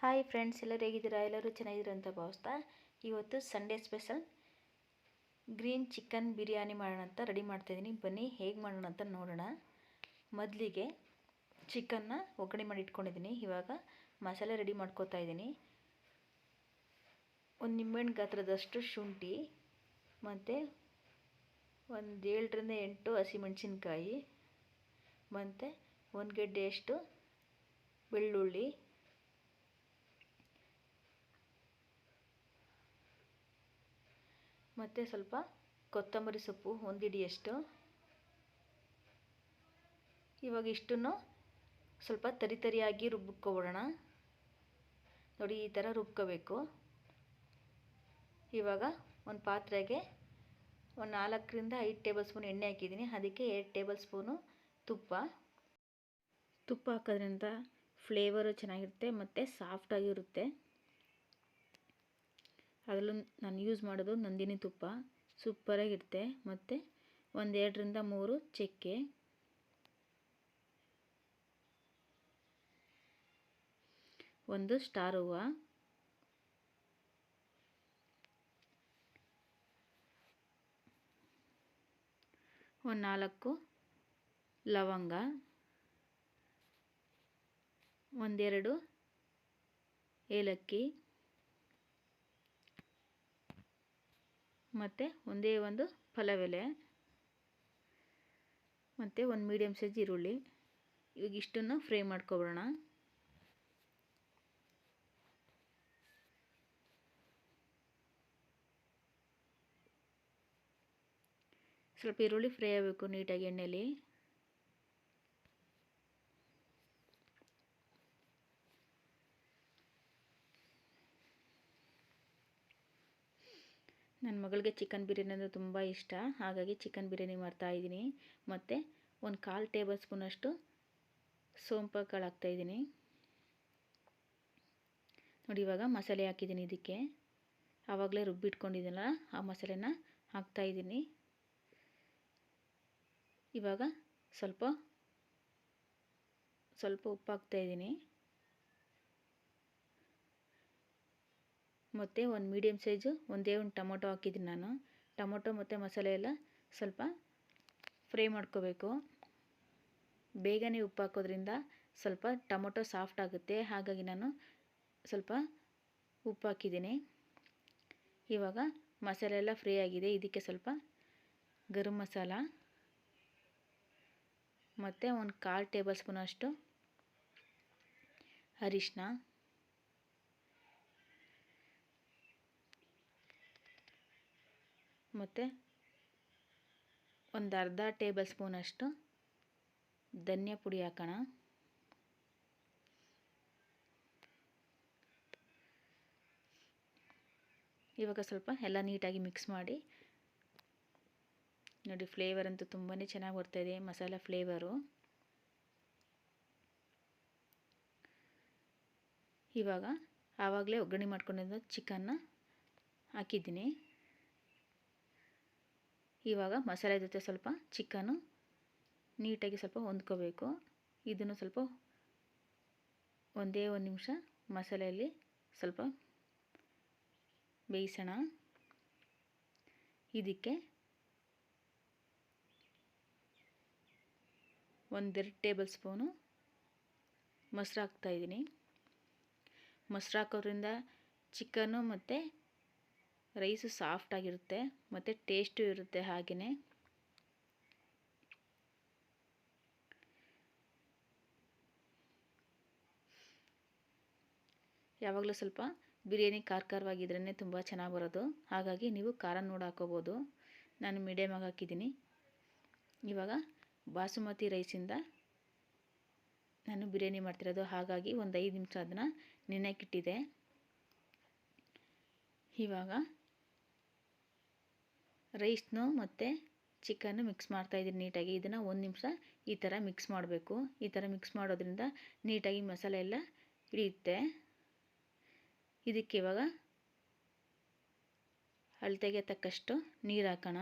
Hi friends ಎಲ್ಲರೂ ಹೇಗಿದ್ದೀರಾ? ಎಲ್ಲರೂ ಚೆನ್ನಾಗಿದ್ದೀರಾ ಅಂತ ಭಾವಿಸ್ತಾ ಇವತ್ತು Sunday special green chicken biryani ಮಾಡೋಣ ಅಂತ ರೆಡಿ ಮಾಡ್ತಾಯಿದ್ದೀನಿ ಬನ್ನಿ, ಹೇಗೆ ಮಾಡೋಣ ಅಂತ ನೋಡೋಣ. ಮೊದಲಿಗೆ ಚಿಕನ್ನ ಒಗ್ಗರಣೆ ಮಾಡಿ ಇಟ್ಕೊಂಡಿದ್ದೀನಿ. ಇವಾಗ ಮಸಾಲೆ ರೆಡಿ ಮಾಡ್ಕೋತಾ ಇದ್ದೀನಿ. ಒಂದು ನಿಂಬೆಹಣ್ಣು ಗಾತ್ರದಷ್ಟು ಶುಂಠಿ, ಮತ್ತು ಒಂದು ಏಳರಿಂದ ಎಂಟು ಹಸಿಮೆಣಸಿನ್ಕಾಯಿ, ಮತ್ತು ಒಂದು ಗೆಡ್ಡೆಯಷ್ಟು ಬೆಳ್ಳುಳ್ಳಿ ಮತ್ತು ಸ್ವಲ್ಪ ಕೊತ್ತಂಬರಿ ಸೊಪ್ಪು ಒಂದು ಹಿಡಿಯಷ್ಟು ಇವಾಗ ಇಷ್ಟನ್ನು ಸ್ವಲ್ಪ ತರಿ ತರಿಯಾಗಿ ನೋಡಿ, ಈ ಥರ ರುಬ್ಕೋಬೇಕು. ಇವಾಗ ಒಂದು ಪಾತ್ರೆಗೆ ಒಂದು ನಾಲ್ಕರಿಂದ ಐದು ಟೇಬಲ್ ಸ್ಪೂನ್ ಎಣ್ಣೆ ಹಾಕಿದ್ದೀನಿ. ಅದಕ್ಕೆ ಎರಡು ಟೇಬಲ್ ಸ್ಪೂನು ತುಪ್ಪ. ತುಪ್ಪ ಹಾಕೋದ್ರಿಂದ ಫ್ಲೇವರು ಚೆನ್ನಾಗಿರುತ್ತೆ, ಮತ್ತು ಸಾಫ್ಟಾಗಿರುತ್ತೆ. ಅದರಲ್ಲೂ ನಾನು ಯೂಸ್ ಮಾಡೋದು ನಂದಿನಿ ತುಪ್ಪ. ಸೂಪರಾಗಿರುತ್ತೆ ಮತ್ತು ಒಂದೆರಡರಿಂದ ಮೂರು ಚಕ್ಕೆ. ಒಂದು ಸ್ಟಾರ್ ಹೂವು. ಒಂದು ನಾಲ್ಕು ಲವಂಗ. ಒಂದೆರಡು ಏಲಕ್ಕಿ. ಮತ್ತು ಒಂದೇ ಒಂದು ಫಲವೆಲೆ. ಮತ್ತು ಒಂದು ಮೀಡಿಯಮ್ ಸೈಜ್ ಈರುಳ್ಳಿ. ಇವಾಗ ಇಷ್ಟನ್ನು ಫ್ರೈ ಮಾಡ್ಕೊಬಿಡೋಣ ಸ್ವಲ್ಪ ಈರುಳ್ಳಿ ಫ್ರೈ ಆಗಬೇಕು ನೀಟಾಗಿ ಎಣ್ಣೆಯಲ್ಲಿ ಮಗಳಿಗೆ ಚಿಕನ್ ಬಿರಿಯಾನಿ ಅಂದರೆ ತುಂಬ ಇಷ್ಟ. ಹಾಗಾಗಿ ಚಿಕನ್ ಬಿರಿಯಾನಿ ಮಾಡ್ತಾಯಿದ್ದೀನಿ ಮತ್ತು ಒಂದು ಕಾಲು ಟೇಬಲ್ ಸ್ಪೂನಷ್ಟು ಸೋಂಪು ಕಾಳು ಹಾಕ್ತಾಯಿದ್ದೀನಿ ನೋಡಿ, ಇವಾಗ ಮಸಾಲೆ ಹಾಕಿದ್ದೀನಿ ಇದಕ್ಕೆ. ಆವಾಗಲೇ ರುಬ್ಬಿಟ್ಕೊಂಡಿದ್ದೀನಲ್ಲ, ಆ ಮಸಾಲೆನ ಹಾಕ್ತಾಯಿದ್ದೀನಿ ಇವಾಗ ಸ್ವಲ್ಪ ಸ್ವಲ್ಪ ಉಪ್ಪು ಹಾಕ್ತಾಯಿದ್ದೀನಿ ಮತ್ತು ಒಂದು ಮೀಡಿಯಮ್ ಸೈಜು ಒಂದೇ ಒಂದು ಟೊಮೊಟೊ ಹಾಕಿದ್ದೀನಿ ನಾನು. ಟೊಮೊಟೊ ಮತ್ತು ಮಸಾಲೆ ಎಲ್ಲ ಸ್ವಲ್ಪ ಫ್ರೈ ಮಾಡ್ಕೋಬೇಕು. ಬೇಗನೆ ಉಪ್ಪು ಹಾಕೋದ್ರಿಂದ ಸ್ವಲ್ಪ ಟೊಮೊಟೊ ಸಾಫ್ಟ್ ಆಗುತ್ತೆ. ಹಾಗಾಗಿ ನಾನು ಸ್ವಲ್ಪ ಉಪ್ಪು ಹಾಕಿದ್ದೀನಿ. ಇವಾಗ ಮಸಾಲೆ ಎಲ್ಲ ಫ್ರೈ ಆಗಿದೆ. ಇದಕ್ಕೆ ಸ್ವಲ್ಪ ಗರಂ ಮಸಾಲ ಮತ್ತು ಒಂದು ಕಾಲು ಟೇಬಲ್ ಸ್ಪೂನಷ್ಟು ಅರಿಶಿನ ಮತ್ತು ಒಂದು ಅರ್ಧ ಟೇಬಲ್ ಸ್ಪೂನಷ್ಟು ಧನಿಯಾ ಪುಡಿ ಹಾಕೋಣ. ಇವಾಗ ಸ್ವಲ್ಪ ಎಲ್ಲ ನೀಟಾಗಿ ಮಿಕ್ಸ್ ಮಾಡಿ. ನೋಡಿ ಫ್ಲೇವರ್ ಅಂತೂ ತುಂಬಾ ಚೆನ್ನಾಗಿ ಬರ್ತಾಯಿದೆ ಮಸಾಲ ಫ್ಲೇವರು ಇವಾಗ ಆವಾಗಲೇ ಒಗ್ಗರಣೆ ಮಾಡ್ಕೊಂಡಿದ್ದ ಚಿಕನ್ನ ಹಾಕಿದ್ದೀನಿ. ಇವಾಗ ಮಸಾಲೆ ಜೊತೆ ಸ್ವಲ್ಪ ಚಿಕನ್ನು ನೀಟಾಗಿ ಸ್ವಲ್ಪ ಹೊಂದ್ಕೋಬೇಕು. ಇದನ್ನು ಸ್ವಲ್ಪ ಒಂದೇ ಒಂದು ನಿಮಿಷ ಮಸಾಲೆಯಲ್ಲಿ ಸ್ವಲ್ಪ ಬೇಯಿಸೋಣ. ಇದಕ್ಕೆ ಒಂದೆರಡು ಟೇಬಲ್ ಸ್ಪೂನು ಮೊಸರು ಹಾಕ್ತಾಯಿದ್ದೀನಿ ಮೊಸರು ಹಾಕೋದ್ರಿಂದ ಚಿಕನ್ನು ಮತ್ತು ರೈಸು ಸಾಫ್ಟಾಗಿರುತ್ತೆ ಮತ್ತು ಟೇಸ್ಟು ಇರುತ್ತೆ ಹಾಗೆಯೇ ಯಾವಾಗಲೂ ಸ್ವಲ್ಪ ಬಿರಿಯಾನಿ ಖಾರ ಖಾರವಾಗಿದ್ರೇ ತುಂಬ ಚೆನ್ನಾಗಿ ಬರೋದು. ಹಾಗಾಗಿ ನೀವು ಖಾರ ನೋಡಿ ಹಾಕೋಬೋದು. ನಾನು ಮೀಡಿಯಮಾಗಿ ಹಾಕಿದ್ದೀನಿ. ಇವಾಗ ಬಾಸುಮತಿ ರೈಸಿಂದ ನಾನು ಬಿರಿಯಾನಿ ಮಾಡ್ತಿರೋದು. ಹಾಗಾಗಿ ಒಂದು ಐದು ನಿಮಿಷ ಅದನ್ನು ನೆನೆಯಕ್ಕಿಟ್ಟಿದೆ ಇವಾಗ ರೈಸ್ನು ಮತ್ತು ಚಿಕನ್ನು ಮಿಕ್ಸ್ ಮಾಡ್ತಾಯಿದ್ದೀನಿ ನೀಟಾಗಿ. ಇದನ್ನು ಒಂದು ನಿಮಿಷ ಈ ಥರ ಮಿಕ್ಸ್ ಮಾಡಬೇಕು. ಈ ಥರ ಮಿಕ್ಸ್ ಮಾಡೋದ್ರಿಂದ ನೀಟಾಗಿ ಮಸಾಲೆ ಎಲ್ಲ ಹಿಡಿಯುತ್ತೆ. ಇದಕ್ಕೆ ಇವಾಗ ಅಳತೆಗೆ ತಕ್ಕಷ್ಟು ನೀರು ಹಾಕೋಣ.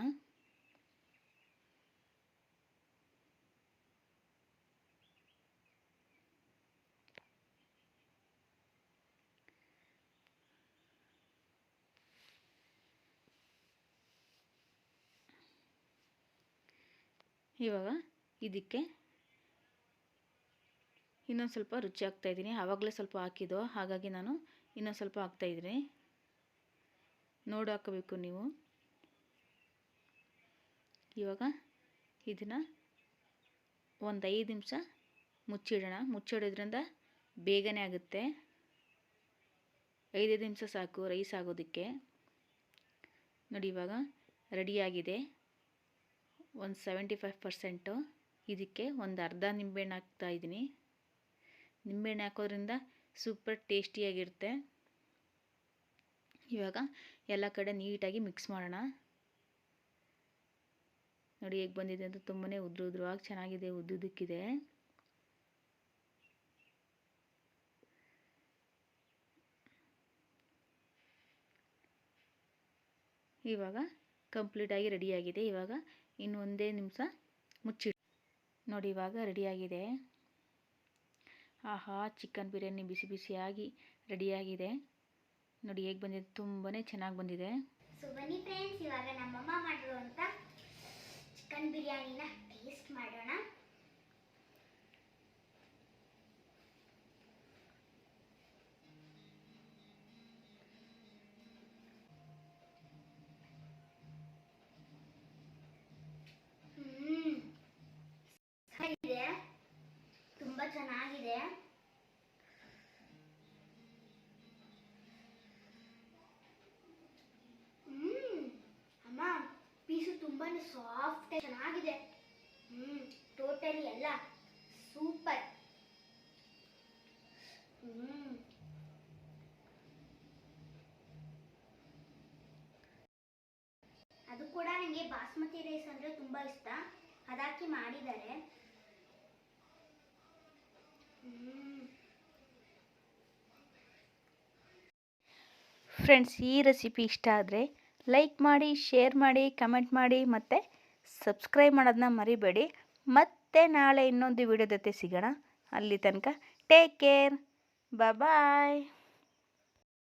ಇವಾಗ ಇದಕ್ಕೆ ಇನ್ನೊಂದು ಸ್ವಲ್ಪ ರುಚಿ ಹಾಕ್ತಾಯಿದ್ದೀನಿ ಆವಾಗಲೇ ಸ್ವಲ್ಪ ಹಾಕಿದ್ದು. ಹಾಗಾಗಿ ನಾನು ಇನ್ನೊಂದು ಸ್ವಲ್ಪ ಹಾಕ್ತಾಯಿದ್ದೀನಿ ನೋಡಿ ಹಾಕಬೇಕು ನೀವು. ಇವಾಗ ಇದನ್ನು ಒಂದು ಐದು ನಿಮಿಷ ಮುಚ್ಚಿಡೋಣ. ಮುಚ್ಚಿಡೋದ್ರಿಂದ ಬೇಗನೆ ಆಗುತ್ತೆ. ಐದೈದು ನಿಮಿಷ ಸಾಕು, ರೈಸ್ ಆಗೋದಕ್ಕೆ. ನೋಡಿ ಇವಾಗ ರೆಡಿಯಾಗಿದೆ ಒಂದು ಸೆವೆಂಟಿ ಫೈವ್ ಪರ್ಸೆಂಟು ಇದಕ್ಕೆ ಒಂದು ಅರ್ಧ ನಿಂಬೆಹಣ್ಣು ಹಾಕ್ತಾಯಿದ್ದೀನಿ ನಿಂಬೆಹಣ್ಣು ಹಾಕೋದ್ರಿಂದ ಸೂಪರ್ ಟೇಸ್ಟಿಯಾಗಿರುತ್ತೆ. ಇವಾಗ ಎಲ್ಲ ಕಡೆ ನೀಟಾಗಿ ಮಿಕ್ಸ್ ಮಾಡೋಣ. ನೋಡಿ, ಹೇಗೆ ಬಂದಿದೆ ಅಂತ ತುಂಬಾ ಉದ್ರು ಉದ್ರವಾಗಿ ಚೆನ್ನಾಗಿದೆ ಉದ್ದುದಕ್ಕಿದೆ ಇವಾಗ ಕಂಪ್ಲೀಟಾಗಿ ರೆಡಿಯಾಗಿದೆ. ಇವಾಗ ಇನ್ನು ಒಂದೇ ನಿಮಿಷ ಮುಚ್ಚಿ ನೋಡಿ, ಇವಾಗ ರೆಡಿಯಾಗಿದೆ. ಆಹಾ, ಚಿಕನ್ ಬಿರಿಯಾನಿ ಬಿಸಿ ಬಿಸಿಯಾಗಿ ರೆಡಿಯಾಗಿದೆ. ನೋಡಿ, ಹೇಗೆ ಬಂದಿದೆ? ತುಂಬಾ ಚೆನ್ನಾಗಿ ಬಂದಿದೆ. ಸೊ ಬನ್ನಿ ಫ್ರೆಂಡ್ಸ್ ಇವಾಗ ನಮ್ಮಮ್ಮ ಮಾಡಿರುವಂಥ ತುಂಬಾನೇ ಸಾಫ್ಟ್ ಚೆನ್ನಾಗಿದೆ. ಹ್ಮ್ ಟೋಟಲಿ ಎಲ್ಲ ಸೂಪರ್ ಹ್ಮ್. ಅದು ಕೂಡ ನಿಮಗೆ ಬಾಸ್ಮತಿ ರೈಸ್ ಅಂದ್ರೆ ತುಂಬಾ ಇಷ್ಟ. ಅದಾಕಿ ಮಾಡಿದ್ದಾರೆ. ಫ್ರೆಂಡ್ಸ್ ಈ ರೆಸಿಪಿ ಇಷ್ಟ ಆದರೆ ಲೈಕ್ ಮಾಡಿ ಶೇರ್ ಮಾಡಿ ಕಮೆಂಟ್ ಮಾಡಿ ಮತ್ತು ಸಬ್ಸ್ಕ್ರೈಬ್ ಮಾಡೋದನ್ನ ಮರಿಬೇಡಿ. ಮತ್ತೆ ನಾಳೆ ಇನ್ನೊಂದು ವಿಡಿಯೋ ಜೊತೆ ಸಿಗೋಣ. ಅಲ್ಲಿ ತನಕ ಟೇಕ್ ಕೇರ್ ಬಾಯ್